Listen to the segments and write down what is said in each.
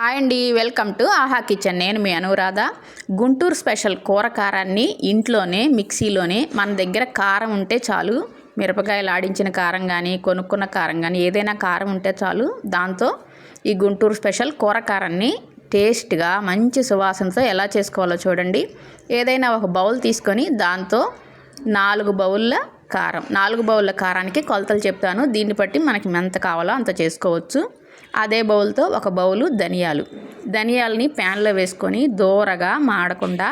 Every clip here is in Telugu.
హాయ్ అండి వెల్కమ్ టు ఆహా కిచెన్. నేను మీ అనురాధ. గుంటూరు స్పెషల్ కూర కారాన్ని ఇంట్లోనే మిక్సీలోనే మన దగ్గర కారం ఉంటే చాలు మిరపకాయలు ఆడించిన కారం కానీ కొనుక్కున్న కారం కానీ ఏదైనా కారం ఉంటే చాలు దాంతో ఈ గుంటూరు స్పెషల్ కూర కారాన్ని టేస్ట్గా మంచి సువాసనతో ఎలా చేసుకోవాలో చూడండి. ఏదైనా ఒక బౌల్ తీసుకొని దాంతో నాలుగు బౌల్ల కారం నాలుగు బౌల్ల కారానికి కొలతలు చెప్తాను. దీన్ని బట్టి మనకి ఎంత కావాలో అంత చేసుకోవచ్చు. అదే బౌల్తో ఒక బౌలు ధనియాలు. ధనియాలని ప్యాన్లో వేసుకొని దూరగా మాడకుండా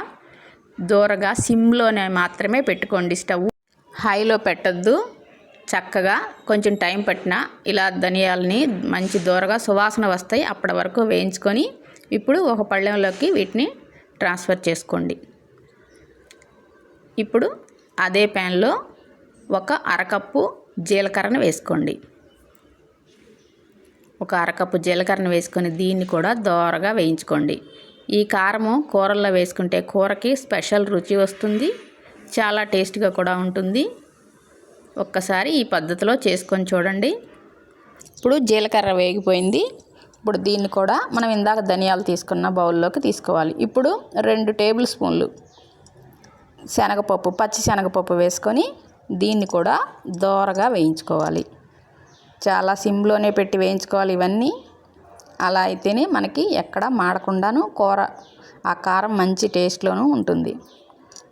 దూరగా సిమ్లోనే మాత్రమే పెట్టుకోండి స్టవ్. హైలో పెట్టద్దు. చక్కగా కొంచెం టైం పట్టినా ఇలా ధనియాలని మంచి దూరగా సువాసన వస్తాయి అప్పటి వరకు వేయించుకొని ఇప్పుడు ఒక పళ్ళెంలోకి వీటిని ట్రాన్స్ఫర్ చేసుకోండి. ఇప్పుడు అదే ప్యాన్లో ఒక అరకప్పు జీలకర్రను వేసుకోండి. ఒక అరకప్పు జీలకర్రను వేసుకొని దీన్ని కూడా దోరగా వేయించుకోండి. ఈ కారము కూరల్లో వేసుకుంటే కూరకి స్పెషల్ రుచి వస్తుంది చాలా టేస్ట్గా కూడా ఉంటుంది. ఒక్కసారి ఈ పద్ధతిలో చేసుకొని చూడండి. ఇప్పుడు జీలకర్ర వేగిపోయింది. ఇప్పుడు దీన్ని కూడా మనం ఇందాక ధనియాలు తీసుకున్న బౌల్లోకి తీసుకోవాలి. ఇప్పుడు రెండు టేబుల్ స్పూన్లు శనగపప్పు పచ్చి శనగపప్పు వేసుకొని దీన్ని కూడా దోరగా వేయించుకోవాలి. చాలా సిమ్లోనే పెట్టి వేయించుకోవాలి ఇవన్నీ. అలా అయితేనే మనకి ఎక్కడ మాడకుండాను కూర ఆ కారం మంచి టేస్ట్లోనూ ఉంటుంది.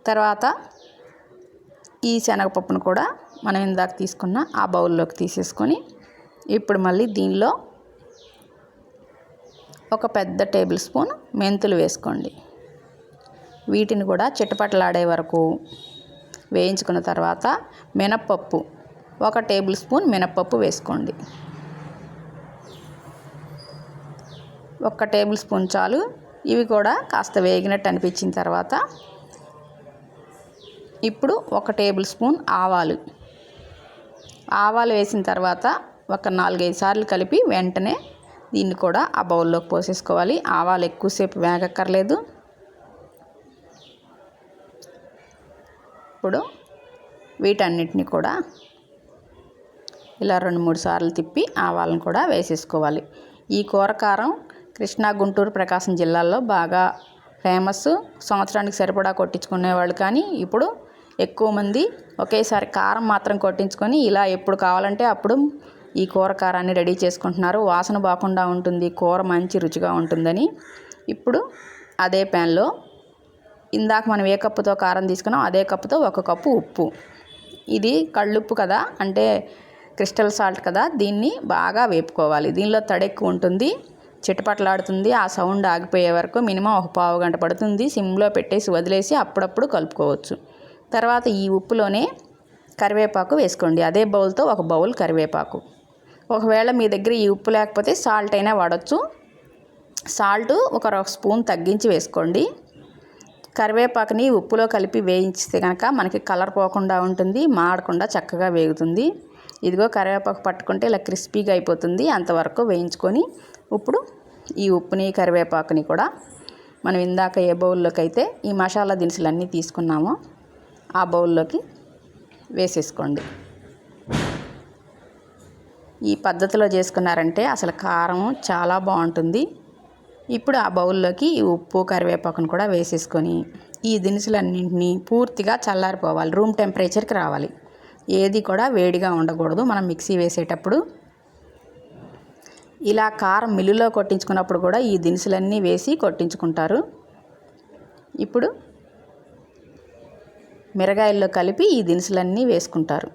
తర్వాత ఈ శనగపప్పును కూడా మనం ఇందాక తీసుకున్న ఆ బౌల్లోకి తీసేసుకొని ఇప్పుడు మళ్ళీ దీనిలో ఒక పెద్ద టేబుల్ స్పూన్ మెంతులు వేసుకోండి. వీటిని కూడా చిటపటలాడే వరకు వేయించుకున్న తర్వాత మినప్పప్పు ఒక టేబుల్ స్పూన్ మినప్పప్పు వేసుకోండి. ఒక టేబుల్ స్పూన్ చాలు. ఇవి కూడా కాస్త వేగినట్టు అనిపించిన తర్వాత ఇప్పుడు ఒక టేబుల్ స్పూన్ ఆవాలు. ఆవాలు వేసిన తర్వాత ఒక నాలుగైదు సార్లు కలిపి వెంటనే దీన్ని కూడా ఆ బౌల్లోకి పోసేసుకోవాలి. ఆవాలు ఎక్కువసేపు వేగక్కర్లేదు. ఇప్పుడు వీటన్నిటిని కూడా ఇలా రెండు మూడు సార్లు తిప్పి ఆవాలను కూడా వేసేసుకోవాలి. ఈ కూర కారం కృష్ణా గుంటూరు ప్రకాశం జిల్లాల్లో బాగా ఫేమస్ సంవత్సరానికి సరిపడా కొట్టించుకునేవాళ్ళు కానీ ఇప్పుడు ఎక్కువ మంది ఒకేసారి కారం మాత్రం కొట్టించుకొని ఇలా ఎప్పుడు కావాలంటే అప్పుడు ఈ కూర కారాన్ని రెడీ చేసుకుంటున్నారు. వాసన బాగుండా ఉంటుంది కూర మంచి రుచిగా ఉంటుందని. ఇప్పుడు అదే ప్యాన్లో ఇందాక మనం ఏ కప్పుతో కారం తీసుకున్నాం అదే కప్పుతో ఒక కప్పు ఉప్పు. ఇది కళ్ళుప్పు కదా అంటే క్రిస్టల్ సాల్ట్ కదా దీన్ని బాగా వేపుకోవాలి. దీనిలో తడెక్కువ ఉంటుంది చిటపట్లాడుతుంది ఆ సౌండ్ ఆగిపోయే వరకు మినిమం ఒక పావు గంట పడుతుంది. సిమ్లో పెట్టేసి వదిలేసి అప్పుడప్పుడు కలుపుకోవచ్చు. తర్వాత ఈ ఉప్పులోనే కరివేపాకు వేసుకోండి. అదే బౌల్తో ఒక బౌల్ కరివేపాకు. ఒకవేళ మీ దగ్గర ఈ ఉప్పు లేకపోతే సాల్ట్ అయినా వాడచ్చు. సాల్ట్ ఒక స్పూన్ తగ్గించి వేసుకోండి. కరివేపాకుని ఉప్పులో కలిపి వేయించితే కనుక మనకి కలర్ పోకుండా ఉంటుంది మాడకుండా చక్కగా వేగుతుంది. ఇదిగో కరివేపాకు పట్టుకుంటే ఇలా క్రిస్పీగా అయిపోతుంది. అంతవరకు వేయించుకొని ఇప్పుడు ఈ ఉప్పుని కరివేపాకుని కూడా మనం ఇందాక ఏ బౌల్లోకి అయితే ఈ మసాలా దినుసులు అన్నీ తీసుకున్నామో ఆ బౌల్లోకి వేసేసుకోండి. ఈ పద్ధతిలో చేసుకున్నారంటే అసలు కారం చాలా బాగుంటుంది. ఇప్పుడు ఆ బౌల్లోకి ఈ ఉప్పు కరివేపాకును కూడా వేసేసుకొని ఈ దినుసులన్నింటినీ పూర్తిగా చల్లారిపోవాలి. రూమ్ టెంపరేచర్కి రావాలి. ఏది కూడా వేడిగా ఉండకూడదు. మనం మిక్సీ వేసేటప్పుడు ఇలా కారం మిల్లులో కొట్టించుకున్నప్పుడు కూడా ఈ దినుసులన్నీ వేసి కొట్టించుకుంటారు. ఇప్పుడు మిరగాయల్లో కలిపి ఈ దినుసులన్నీ వేసుకుంటారు.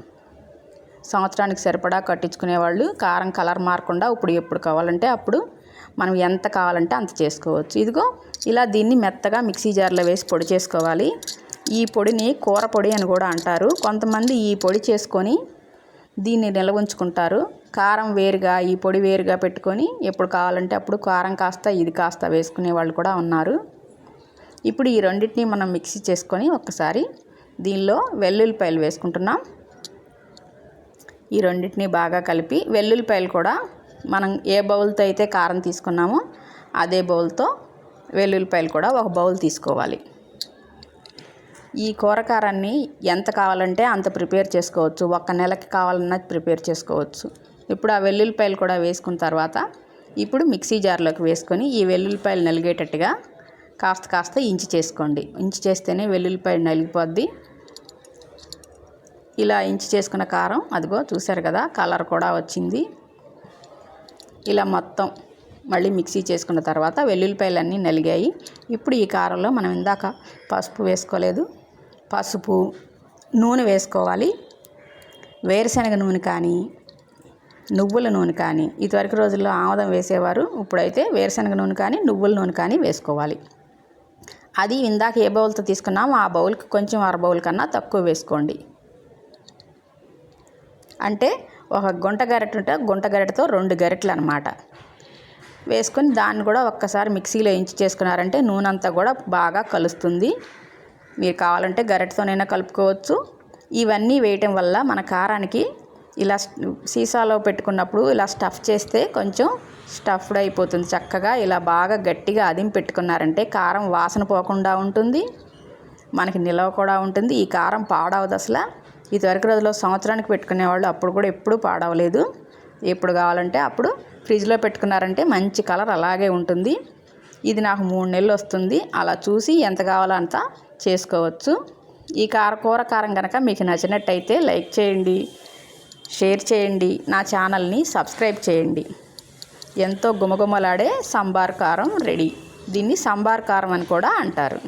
సంవత్సరానికి సరిపడా కట్టించుకునే వాళ్ళు కారం కలర్ మారకుండా ఇప్పుడు ఎప్పుడు కావాలంటే అప్పుడు మనం ఎంత కావాలంటే అంత చేసుకోవచ్చు. ఇదిగో ఇలా దీన్ని మెత్తగా మిక్సీ జార్లో వేసి పొడి చేసుకోవాలి. ఈ పొడిని కూర పొడి అని కూడా అంటారు. కొంతమంది ఈ పొడి చేసుకొని దీన్ని నిల్వ ఉంచుకుంటారు కారం వేరుగా ఈ పొడి వేరుగా పెట్టుకొని ఎప్పుడు కావాలంటే అప్పుడు కారం కాస్త ఇది కాస్త వేసుకునే వాళ్ళు కూడా ఉన్నారు. ఇప్పుడు ఈ రెండింటిని మనం మిక్సీ చేసుకొని ఒక్కసారి దీనిలో వెల్లుల్లిపాయలు వేసుకుంటున్నాం. ఈ రెండింటిని బాగా కలిపి వెల్లుల్లిపాయలు కూడా మనం ఏ బౌల్తో అయితే కారం తీసుకున్నామో అదే బౌల్తో వెల్లుల్లిపాయలు కూడా ఒక బౌల్ తీసుకోవాలి. ఈ కూరకారాన్ని ఎంత కావాలంటే అంత ప్రిపేర్ చేసుకోవచ్చు. ఒక్క నెలకి కావాలన్నా ప్రిపేర్ చేసుకోవచ్చు. ఇప్పుడు ఆ వెల్లుల్లిపాయలు కూడా వేసుకున్న తర్వాత ఇప్పుడు మిక్సీ జార్లోకి వేసుకొని ఈ వెల్లుల్లిపాయలు నలిగేటట్టుగా కాస్త కాస్త ఇంచి చేసుకోండి. ఇంచి చేస్తేనే వెల్లుల్లిపాయ నలిగిపోద్ది. ఇలా ఇంచి చేసుకున్న కారం అదిగో చూసారు కదా కలర్ కూడా వచ్చింది. ఇలా మొత్తం మళ్ళీ మిక్సీ చేసుకున్న తర్వాత వెల్లుల్లిపాయలన్నీ నలిగాయి. ఇప్పుడు ఈ కారంలో మనం ఇందాక పసుపు వేసుకోలేదు. పసుపు నూనె వేసుకోవాలి. వేరుశనగ నూనె కానీ నువ్వుల నూనె కానీ ఇదివరకు రోజుల్లో ఆముదం వేసేవారు. ఇప్పుడైతే వేరుశనగ నూనె కానీ నువ్వుల నూనె కానీ వేసుకోవాలి. అది ఇందాక ఏ బౌల్తో తీసుకున్నామో ఆ బౌల్కి కొంచెం అర బౌల్ కన్నా తక్కువ వేసుకోండి. అంటే ఒక గుంట గరిట ఉంటే గుంట గరిటెతో రెండు గరిటెలు అనమాట వేసుకొని దాన్ని కూడా ఒక్కసారి మిక్సీలో ఇంచి చేసుకున్నారంటే నూనె అంతా కూడా బాగా కలుస్తుంది. మీరు కావాలంటే గరిటతోనైనా కలుపుకోవచ్చు. ఇవన్నీ వేయటం వల్ల మన కారానికి ఇలా సీసాలో పెట్టుకున్నప్పుడు ఇలా స్టఫ్ చేస్తే కొంచెం స్టఫ్డ్ అయిపోతుంది. చక్కగా ఇలా బాగా గట్టిగా అదిం పెట్టుకున్నారంటే కారం వాసన పోకుండా ఉంటుంది. మనకి నిలవ కూడా ఉంటుంది. ఈ కారం పాడవదు అసలు. ఇదివరకు రోజుల్లో సంవత్సరానికి పెట్టుకునేవాళ్ళు అప్పుడు కూడా ఎప్పుడూ పాడవలేదు. ఎప్పుడు కావాలంటే అప్పుడు ఫ్రిడ్జ్లో పెట్టుకున్నారంటే మంచి కలర్ అలాగే ఉంటుంది. ఇది నాకు మూడు నెలలు వస్తుంది. అలా చూసి ఎంత కావాలో అంత చేసుకోవచ్చు. ఈ కార కూర కారం కనుక మీకు నచ్చినట్టయితే లైక్ చేయండి షేర్ చేయండి నా ఛానల్ని సబ్స్క్రైబ్ చేయండి. ఎంతో గుమగుమలాడే సంబార్ కారం రెడీ. దీన్ని సంబార్ కారం అని కూడా అంటారు.